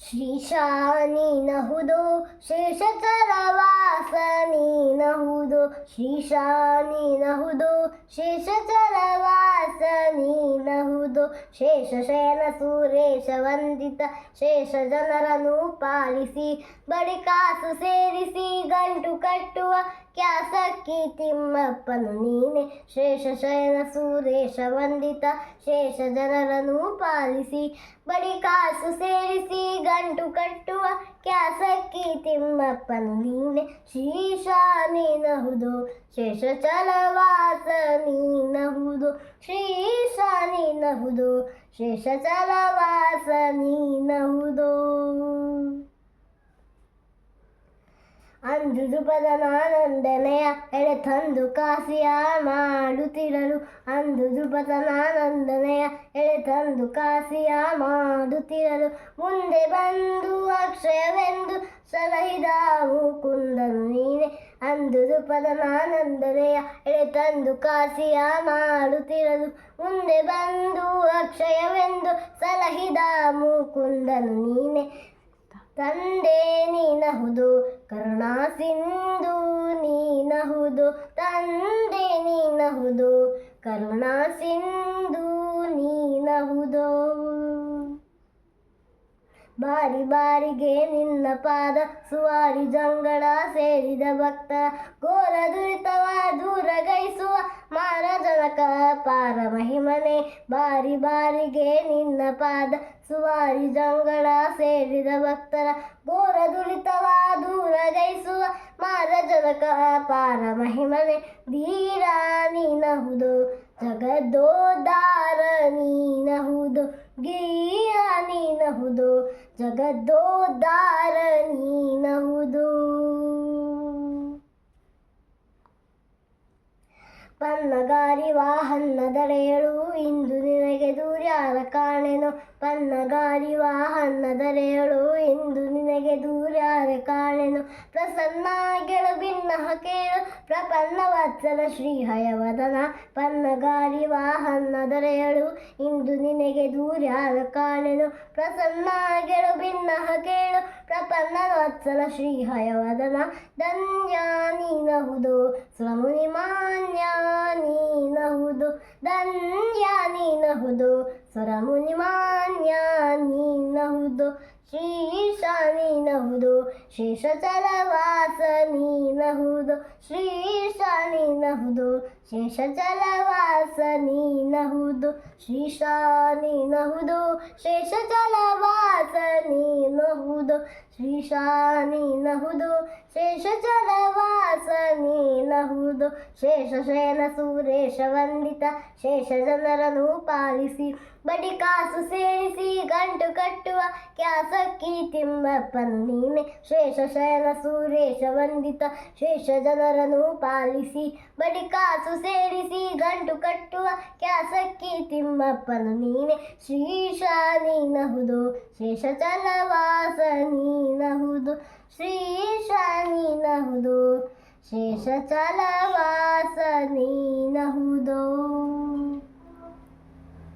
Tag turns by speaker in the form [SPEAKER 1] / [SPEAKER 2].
[SPEAKER 1] ಶ್ರೀಶಾನಿನಹುದು ಶೇಷಚರವಾಸ ನೀನಹುದು ಶ್ರೀಶಾನಿನಹುದು ಶೇಷಚರವಾಸ ನೀನಹುದು ಶೇಷಶಯನ ಸುರೇಶ ವಂದಿತ ಶೇಷ ಜನರನ್ನು ಪಾಲಿಸಿ ಬಳಿಕಾಸು ಸೇರಿಸಿ ಗಂಟು ಕಟ್ಟುವ ಕ್ಯಾಸಕ್ಕಿ ತಿಮ್ಮಪ್ಪನು ನೀನೆ ಶೇಷಶಯನ ಸುರೇಶ ವಂದಿತ. ಶೇಷ ಜನರನ್ನು ಪಾಲಿಸಿ. ಬಡಿಕಾಸು ಸೇರಿಸಿ ಗಂಟು ಕಟ್ಟುವ ಕ್ಯಾಸಕ್ಕಿ ತಿಮ್ಮಪ್ಪನು ನೀನೆ. ಶೀಶ ನೀನಹುದು. ಶೇಷಚಲವಾಸ ನೀನಹುದು. ಶ್ರೀಶ ನೀನಹುದು. ಶೇಷಚಲವಾಸ ನೀನಹುದು. ಅಂದುಜುಪದ ನಾನಂದನೆಯ ಎಳೆ ತಂದು ಕಾಸಿಯ ಮಾಡುತ್ತಿರಲು. ಅಂದುಜುಪದ ನಾನಂದನೆಯ ಎಳೆ ತಂದು ಕಾಸಿಯ ಮಾಡುತ್ತಿರಲು. ಮುಂದೆ ಬಂದು ಅಕ್ಷಯವೆಂದು ಸಲಹಿದ ಮುಕುಂದನು ನೀನೆ. ಅಂದುಜುಪದ ನಾನಂದನೆಯ ಎಳೆ ತಂದು ಕಾಸಿಯ ಮಾಡುತ್ತಿರಲು. ಮುಂದೆ ಬಂದು ಅಕ್ಷಯವೆಂದು ಸಲಹಿದ ಮುಕುಂದನು ನೀನೆ. ತಂದೆ ನೀನಹುದು, ಕರುಣಾ ಸಿಂಧು ನೀನಹುದು, ತಂದೆ ನೀನಹುದು, ಕರುಣಾ ಸಿಂಧು ನೀನಹುದು. ಬಾರಿ ಬಾರಿಗೆ ನಿನ್ನ ಪಾದ, ಸುವಾರಿ ಜಂಗಳ ಸೇರಿದ ಭಕ್ತ ಘೋರ ದುರಿತವ ದೂರಗೈಸುವ ಮಾರಜನಕ ಪಾರ ಮಹಿಮನೆ. ಬಾರಿ ನಿನ್ನ ಪಾದ ಸುವಾರಿ ಜಂಗಳ ಸೇರಿದ ಭಕ್ತರ ಘೋರ ದುಳಿತವ ದೂರ ಜಯಿಸುವ ಮಾರ ಜನಕ ಪಾರ ಮಹಿಮನೆ ಧೀರ ನೀನಹುದು ಜಗದೋದಾರ ನೀನಹುದು, ಗೀಯ ನೀನಹುದು ಜಗದೋದಾರ ನೀನಹುದು. ಪನ್ನಗಾರಿ ವಾಹನದರೆಯಳು ಇಂದು ನಿನಗೆ ದೂರ್ಯಾರ ಕಾಣೆನು. ಪನ್ನಗಾರಿ ವಾಹನದರೆಯಳು ಇಂದು ನಿನಗೆ ದೂರ್ಯಾರ ಕಾಣೆನು. ಪ್ರಸನ್ನ ಗೆಳು ಭಿನ್ನ ಕೇಳು. ಪ್ರಪನ್ನ ವತ್ಸಲ ಶ್ರೀ ಹಯವದನ. ಪನ್ನಗಾರಿ ವಾಹನದರೆಯಳು ಇಂದು ನಿನಗೆ ದೂರ್ಯಾರ ಕಾಣೆನು. ಪ್ರಸನ್ನ ಗೆಳು ಭಿನ್ನ ಕೇಳು. ಪ್ರಪನ್ನ ವತ್ಸಲ ಶ್ರೀ ಹಯವದನ. ಧನ್ಯ ಸುರಮುನಿ ಮಾನ್ಯ ನೀನಹುದು, ಧನ್ಯ ನೀನಹುದು ಸುರಮುನಿ ಮಾನ್ಯ ನೀನಹುದು ಶ್ರೀಶ ನೀನಹುದು ಶೇಷಚಲವಾಸ ನೀನಹುದು ಶ್ರೀಶ ನೀನಹುದು ಶೇಷಚಲವಾಸ ನೀನಹುದು ಶ್ರೀಶ ನೀನಹುದು ಶೇಷಚಲವಾಸ ಶೇಷ ಶ್ರೀಶ ನೀನಹುದು ನಹುದು. ಶೇಷ ಶೇನ ಸುರೇಶ ವಂದಿತ. ಶೇಷ ಜನರನ್ನು ಪಾಲಿಸಿ. ಬಡಿ ಕಾಸು ಸೇರಿಸಿ ಗಂಟು ಕಟ್ಟುವ ಕ್ಯಾಸಕ್ಕಿ ತಿಮ್ಮಪ್ಪನು ನೀನೆ ಶೇಷಶಯನ ಸುರೇಶ ವಂದಿತ. ಶೇಷ ಜನರನ್ನು ಪಾಲಿಸಿ. ಬಡಿ ಕಾಸು ಸೇರಿಸಿ ಗಂಟು ಕಟ್ಟುವ ಕ್ಯಾಸಕ್ಕಿ ತಿಮ್ಮಪ್ಪನು ನೀನೆ ಶ್ರೀಶ ನೀನಹುದು ಶೇಷಚಲವಾಸ ನೀನಹುದು ಶ್ರೀಶ ನೀನಹುದು ಶೇಷಚಲವಾಸ ನೀನಹುದು